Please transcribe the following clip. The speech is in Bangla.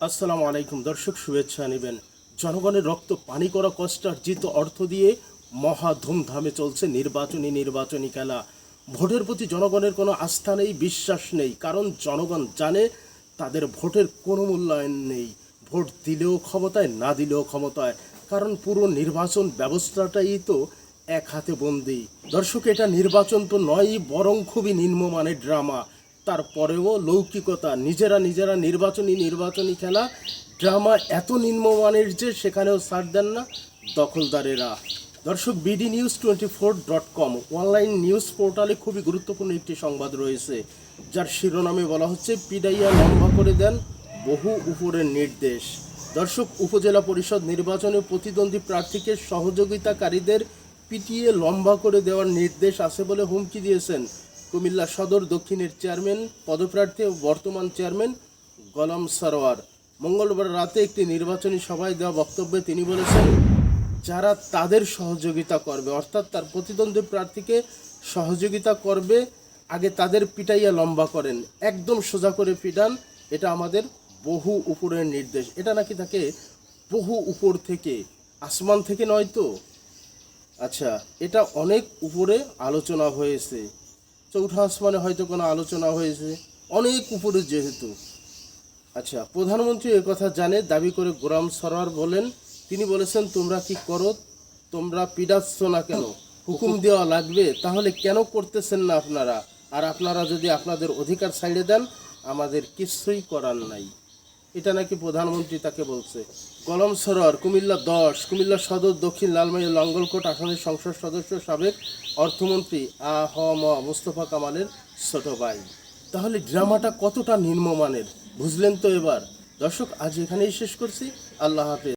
আসসালামু আলাইকুম। দর্শক, শুভেচ্ছা নেবেন। জনগণের রক্ত পানি করা কষ্টার্জিত অর্থ দিয়ে মহা ধুমধামে চলছে নির্বাচনী নির্বাচনী খেলা। ভোটের প্রতি জনগণের কোনো আস্থা নেই, বিশ্বাস নেই, কারণ জনগণ জানে তাদের ভোটের কোনো মূল্যায়ন নেই। ভোট দিলেও ক্ষমতায়, না দিলেও ক্ষমতায়, কারণ পুরো নির্বাচন ব্যবস্থাটাই তো এক হাতে বন্দি। দর্শক, এটা নির্বাচন তো নয়ই, বরং খুবই নিম্নমানের ড্রামা। তারপরেও লৌকিকতা, নিজেরা নিজেরা নির্বাচনী নির্বাচনী খেলা, ড্রামা এত নিম্নমানের যে সেখানেও ছাড় দেন না দখলদারেরা। দর্শক BD news twenty four dot com online news পোর্টালে খুবই গুরুত্বপূর্ণ একটি সংবাদ রয়েছে, যার শিরোনামে বলা হচ্ছে, পিডাইয়া লম্বা করে দেন বহু উপরের নির্দেশ। দর্শক, উপজেলা পরিষদ নির্বাচনে প্রতিদ্বন্দ্বী প্রার্থীকে সহযোগিতাকারীদের পিটিয়ে লম্বা করে দেওয়ার নির্দেশ আছে বলে হুমকি দিয়েছেন কুমিল্লা সদর দক্ষিণের চেয়ারম্যান, পদপ্রার্থী ও বর্তমান চেয়ারম্যান গলাম সরোয়ার। মঙ্গলবার রাতে একটি নির্বাচনী সভায় দেওয়া বক্তব্যে তিনি বলেছেন, যারা তাদের সহযোগিতা করবে, অর্থাৎ তার প্রতিদ্বন্দ্বী প্রার্থীকে সহযোগিতা করবে, আগে তাদের পিটাইয়া লম্বা করেন। একদম সোজা করে পিটান, এটা আমাদের বহু উপরের নির্দেশ। এটা নাকি তাকে বহু উপর থেকে, আসমান থেকে নয় তো? আচ্ছা এটা অনেক উপরে আলোচনা হয়েছে। চৌঠা আসমানে হয়তো কোনো আলোচনা হয়েছে, অনেক উপরে যেহেতু। আচ্ছা প্রধানমন্ত্রী কথা জানে, দাবি করে গোরাম সরোয়ার বলেন, তিনি বলেছেন, তোমরা কি করো? তোমরা পিডাচ্ছ না কেন? হুকুম দেওয়া লাগবে? তাহলে কেন করতেছেন না আপনারা? আর আপনারা যদি আপনাদের অধিকার ছাড়িয়ে দেন, আমাদের কিছুই করার নাই। এটা নাকি প্রধানমন্ত্রী তাকে বলছে। গলম সরোর কুমিল্লা দশ, কুমিল্লা সদর, দক্ষিণ লালমাই লঙ্গলকোট আসনের সংসদ সদস্য সাবেক অর্থমন্ত্রী আ হ ম মোস্তফা কামালের ছোট ভাই। তাহলে ড্রামাটা কতটা নিম্নমানের, বুঝলেন তো এবার? দর্শক, আজ এখানেই শেষ করছি। আল্লাহ হাফেজ।